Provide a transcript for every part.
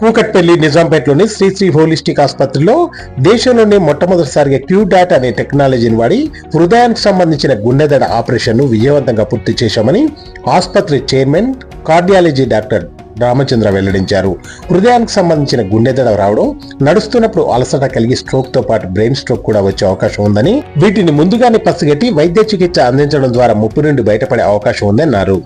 కూకట్పల్లి నిజాంపేటలోని శ్రీ శ్రీ హోలిస్టిక్ ఆసుపత్రిలో దేశంలోనే మొట్టమొదటిసారిగా క్యూడాట్ అనే టెక్నాలజీని వాడి హృదయానికి సంబంధించిన గుండెదడ ఆపరేషన్ను విజయవంతంగా పూర్తి చేశామని ఆసుపత్రి చైర్మన్ కార్డియాలజీ డాక్టర్ రామచంద్ర వెల్లడించారు. హృదయానికి సంబంధించిన గుండెదడ రావడం నడుస్తున్నప్పుడు అలసట కలిగి స్ట్రోక్తో పాటు బ్రెయిన్ స్ట్రోక్ కూడా వచ్చే అవకాశం ఉందని వీటిని ముందుగానే పసిగట్టి వైద్య చికిత్స అందించడం ద్వారా ముప్పు నుండి బయటపడే అవకాశం ఉందన్నారు.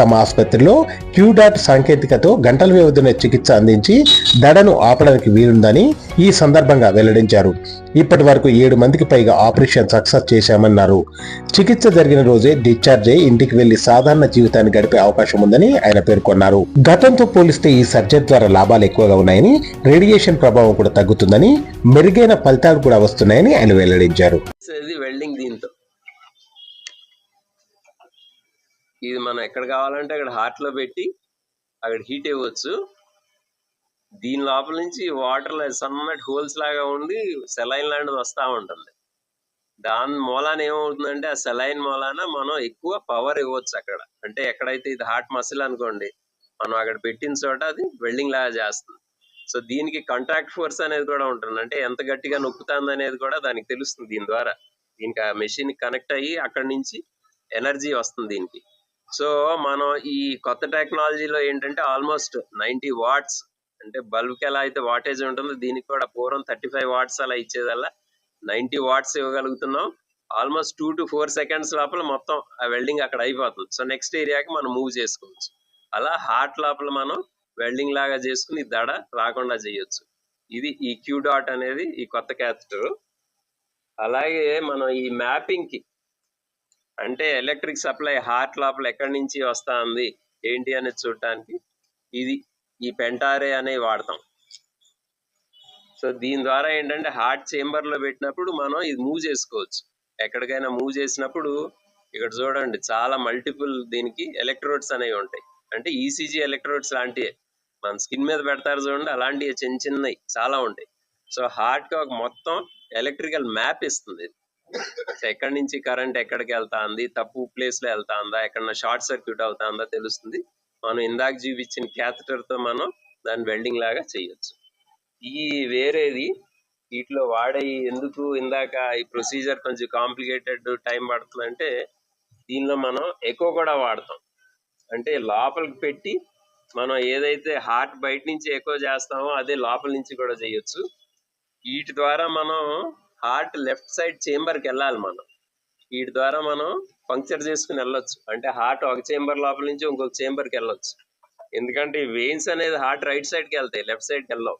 తమ ఆసుపత్రిలో క్యూడాట్ సాంకేతికతో గంటల వ్యవధిలో చికిత్స అందించి దడను ఆపడానికి వీలుందని ఈ సందర్భంగా వెల్లడించారు. ఇప్పటి వరకు ఏడు మందికి పైగా ఆపరేషన్ సక్సెస్ చేశామన్నారు. చికిత్స జరిగిన రోజే డిశ్చార్జ్ అయి ఇంటికి వెళ్ళి సాధారణ జీవితాన్ని గడిపే అవకాశం ఉందని ఆయన పేర్కొన్నారు. గతంతో పోలిస్తే ఈ సర్జరీ ద్వారా లాభాలు ఎక్కువగా ఉన్నాయని రేడియేషన్ ప్రభావం కూడా తగ్గుతుందని మెరుగైన ఫలితాలు కూడా వస్తున్నాయని ఆయన వెల్లడించారు. వెల్డింగ్ దీంతో. ఇది మనం ఎక్కడ కావాలంటే అక్కడ హార్ట్లో పెట్టి అక్కడ హీట్ ఇవ్వచ్చు. దీని లోపల నుంచి వాటర్ సన్నటి హోల్స్ లాగా ఉండి సెలైన్ లాంటిది వస్తూ ఉంటుంది. దాని మూలాన ఏమవుతుందంటే ఆ సెలైన్ మూలాన మనం ఎక్కువ పవర్ ఇవ్వచ్చు అక్కడ. అంటే ఎక్కడైతే ఇది హార్ట్ మసిల్ అనుకోండి మనం అక్కడ పెట్టిన చోట అది వెల్డింగ్ లాగా చేస్తుంది. సో దీనికి కాంట్రాక్ట్ ఫోర్స్ అనేది కూడా ఉంటుంది. అంటే ఎంత గట్టిగా నొక్కుతుంది అనేది కూడా దానికి తెలుస్తుంది దీని ద్వారా. దీనికి ఆ మెషిన్ కనెక్ట్ అయ్యి అక్కడ నుంచి ఎనర్జీ వస్తుంది దీనికి. సో మనం ఈ కొత్త టెక్నాలజీలో ఏంటంటే ఆల్మోస్ట్ నైంటీ వాట్స్ అంటే బల్బ్కి ఎలా అయితే వాటేజ్ ఉంటుందో దీనికి కూడా పూర్వం థర్టీ ఫైవ్ వాట్స్ అలా ఇచ్చేదల్లా ninety watts ఇవ్వగలుగుతున్నాం. Almost two to four seconds లోపల మొత్తం ఆ వెల్డింగ్ అక్కడ అయిపోతుంది. సో నెక్స్ట్ ఏరియాకి మనం మూవ్ చేసుకోవచ్చు. అలా హార్ట్ లోపల మనం వెల్డింగ్ లాగా చేసుకుని దడ రాకుండా చేయొచ్చు. ఇది ఈ క్యూ డాట్ అనేది ఈ కొత్త క్యాథెటర్ అలాగే మనం ఈ మ్యాపింగ్కి అంటే ఎలక్ట్రిక్ సప్లై హార్ట్ లోపల ఎక్కడి నుంచి వస్తా ఉంది ఏంటి అనేది చూడటానికి ఇది ఈ పెంటారే అనేవి వాడతాం. సో దీని ద్వారా ఏంటంటే హార్ట్ చేంబర్లో పెట్టినప్పుడు మనం ఇది మూవ్ చేసుకోవచ్చు. ఎక్కడికైనా మూవ్ చేసినప్పుడు ఇక్కడ చూడండి చాలా మల్టిపుల్ దీనికి ఎలక్ట్రోడ్స్ అనేవి ఉంటాయి. అంటే ఈసీజీ ఎలక్ట్రోడ్స్ లాంటివి మన స్కిన్ మీద పెడతారు చూడండి అలాంటివి చిన్న చిన్నవి చాలా ఉంటాయి. సో హార్ట్కి ఒక మొత్తం ఎలక్ట్రికల్ మ్యాప్ ఇస్తుంది. ఇది. సో ఎక్కడి నుంచి కరెంట్ ఎక్కడికి వెళ్తా ఉంది తప్పు ప్లేస్లో వెళ్తా ఉందా ఎక్కడన్నా షార్ట్ సర్క్యూట్ అవుతా ఉందా తెలుస్తుంది. మనం ఇందాక చూపించిన క్యాథటర్తో మనం దాన్ని వెల్డింగ్ లాగా చేయొచ్చు. ఈ వేరేది వీటిలో వాడే ఎందుకు ఇందాక ఈ ప్రొసీజర్ కొంచెం కాంప్లికేటెడ్ టైం పడుతుంది అంటే దీనిలో మనం ఎక్కువ కూడా వాడతాం. అంటే లోపలికి పెట్టి మనం ఏదైతే హార్ట్ బయట నుంచి ఎక్కువ చేస్తామో అదే లోపల నుంచి కూడా చేయొచ్చు. వీటి ద్వారా మనం హార్ట్ లెఫ్ట్ సైడ్ చేంబర్కి వెళ్ళాలి మనం. వీటి ద్వారా మనం పంక్చర్ చేసుకుని వెళ్ళొచ్చు. అంటే హార్ట్ ఒక చేంబర్ లోపల నుంచి ఇంకొక చేంబర్కి వెళ్ళొచ్చు. ఎందుకంటే వెయిన్స్ అనేది హార్ట్ రైట్ సైడ్కి వెళ్తాయి లెఫ్ట్ సైడ్కి వెళ్ళవు.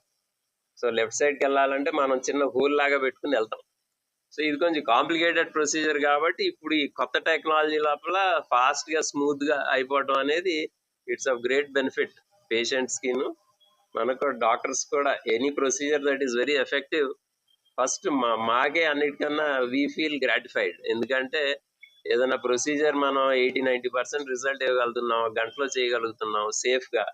సో లెఫ్ట్ సైడ్కి వెళ్ళాలంటే మనం చిన్న హోల్ లాగా పెట్టుకుని వెళ్తాం. సో ఇది కొంచెం కాంప్లికేటెడ్ ప్రొసీజర్ కాబట్టి ఇప్పుడు ఈ కొత్త టెక్నాలజీ లోపల ఫాస్ట్గా స్మూత్గా అయిపోవడం అనేది ఇట్స్ అ గ్రేట్ బెనిఫిట్ పేషెంట్స్కిను. మనకు డాక్టర్స్ కూడా any procedure that is very effective first మా మాకే అన్నిటికన్నా వీ ఫీల్ గ్రాటిఫైడ్ ఎందుకంటే ఏదైనా ప్రొసీజర్ మనం ఎయిటీ నైంటీ పర్సెంట్ రిజల్ట్ ఇవ్వగలుగుతున్నాం గంటలో చేయగలుగుతున్నాం సేఫ్గా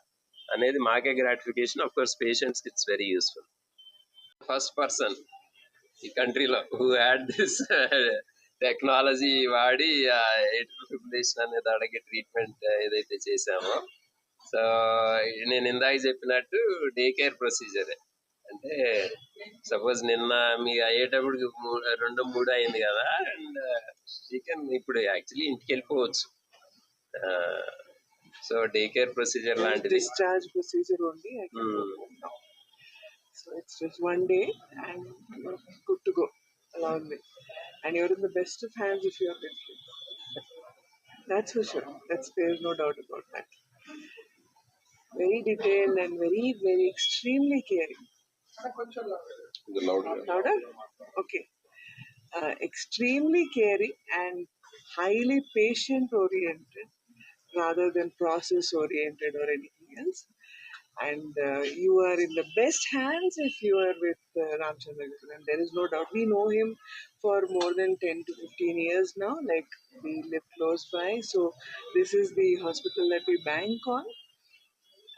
అనేది మాకే gratification of course patients it's very useful first person ఈ కంట్రీలో హూ హ్యాడ్ దిస్ టెక్నాలజీ వాడి ఎయిటర్ ఫిబ్రిలేషన్ అనేది అడిగే ట్రీట్మెంట్ ఏదైతే చేసామో సో నేను ఇందాక చెప్పినట్టు డే కేర్ ప్రొసీజరే అంటే సపోజ్ నిన్న మీ అయ్యేటప్పటికి రెండు మూడు అయింది కదా అండ్ చికెన్ uh, ఇప్పుడు యాక్చువల్లీ ఇంటికి వెళ్ళిపోవచ్చు. సో డే కేర్ ప్రొసీజర్ లాంటి డిశ్చార్జ్ ప్రొసీజర్ ఉంది so it's just one day and good to go అలా ఉంది and you're in the best fans if you're best that's for sure that's there no doubt about that very detail and very very extremely caring Louder? Okay. Uh, extremely caring and highly patient oriented rather than process oriented or anything else. And uh, you are in the best hands if you are with uh, Ramchandra. And there is no doubt. We know him for more than 10 to 15 years now. Like we live close by. So this is the hospital that we bank on.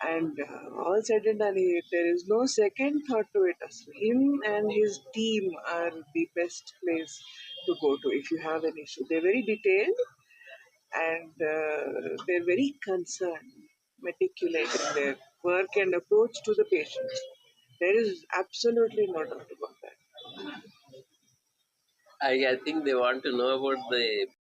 And uh, all said and done, he, there is no second thought to it. Him and his team are the best place to go to if you have an issue. They're very detailed and uh, they're very concerned, meticulous in their work and approach to the patients. There is absolutely no doubt about that. I, I think they want to know about the